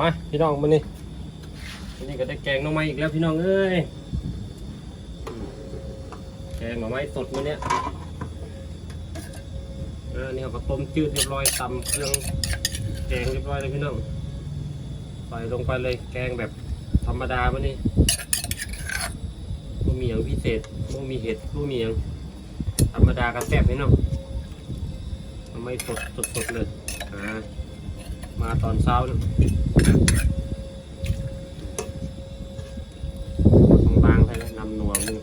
มาพี่น้องมานี่วันนี้ก็ได้แกงหน่อไม้อีกแล้วพี่น้องเอ้ยแกงหน่อไม้สดมาเนี่ยเออนี่เขาก็ต้มจืดเรียบร้อยตำเครื่องแกงเรียบร้อยเลยพี่น้องใส่ลงไปเลยแกงแบบธรรมดามานี่ไม่มีอย่างพิเศษไม่มีเห็ดไม่มีอย่างธรรมดากระแซ่บพี่น้องหน่อไม้สดสดสดเลยอ่า มาตอนเช้าบางๆไปแล้วนำหนัวมึง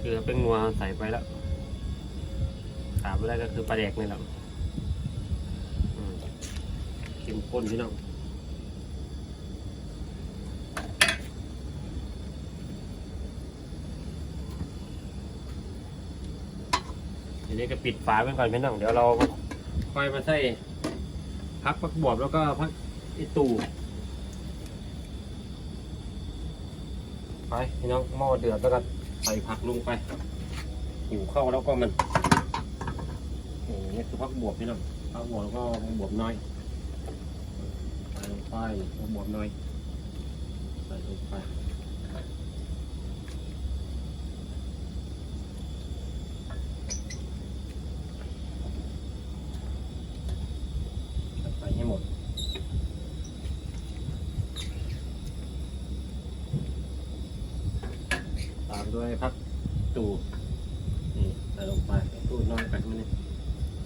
เกลือเป็นงัวใส่ไปแล้วขาดไม่ได้ก็คือปลาแดกนี่แหละเข้มข้นพี่น้อง ทีนี้ก็ปิดฝาไว้ก่อนพี่น้องเดี๋ยวเราค่อยมาใส่พักพักบวบแล้วก็พักไอตู่ไปพี่น้องหม้อเดือดแล้วก็ใส่ผักลงไปหิวข้าแล้วก็มันโอ้นี่คือผักบวบพี่น้องผักบวบแล้วก็ผักบวบน้อยใส่ลงไปผักบวบน้อยใส่ลงไปใส่ให้หมด ตามด้วยพักตูนี่ใส่ลงไปตูน้อยไปมันนี่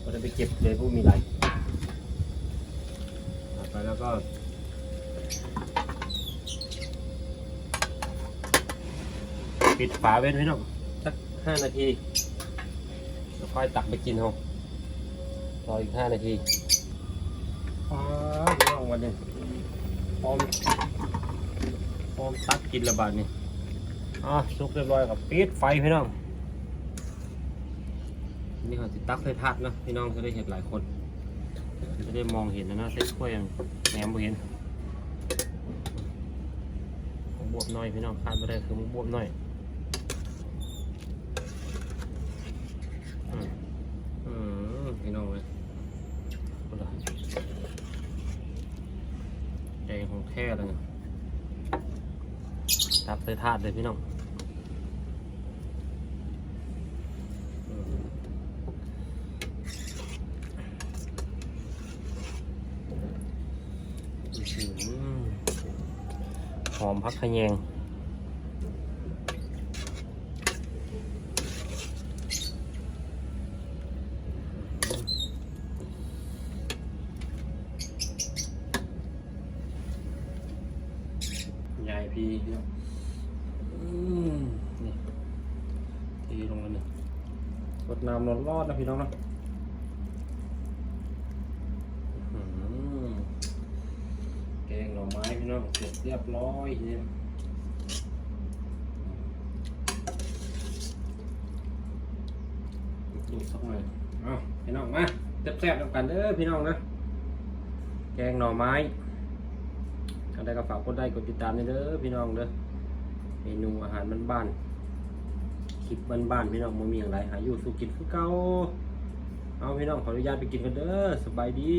ก็จะไปเก็บเลยผู้มีไรต่อไปแล้วก็ปิดฝาไว้พี่น้องสักห้านาทีแล้วค่อยตักไปกินเอารออีกห้านาทีอ๋อพี่น้องวันนี้พร้อมพร้อมตักกินระบาดนี่ อะสุกเรียบร้อยกับปิดไฟพี่น้อง นี่เขาติดตักใส่ถาดนะพี่น้องจะได้เห็นหลายคนจะได้มองเห็นนะนะใส่ถ้วยแหนมบเห็นบวบน้อยพี่น้องขาดไม่ได้คือมันบวบน้อยอืมอืมพี่น้องเลยเอาล่ะแกงของแท้เลยนะ ตับใส่ถาดเลยพี่น้องหอมพักขยง ใหญ่พี่เนาะอืมนี่ทีลงกันนี่งกดน้ำร้อนรอดนะพี่น้องนะอื้อหือแกงหน่อไม้พี่น้องเสร็จเรียบร้อยเนี่ยดูสักหน่อยเอาพี่น้องมาแซ่บๆกันเด้อพี่น้องนะ แกงหน่อไม้ ถ้าได้ก็ฝากกดไลค์กดติดตามด้เด้อพี่น้องเด้อเมนูอาหารบ้านๆคลิปบ้านๆพี่น้องมันมีอย่างไรหาอยู่สู่กินคือเก่าเอาพี่น้องขออนุญาตไปกินกันเด้อสบายดี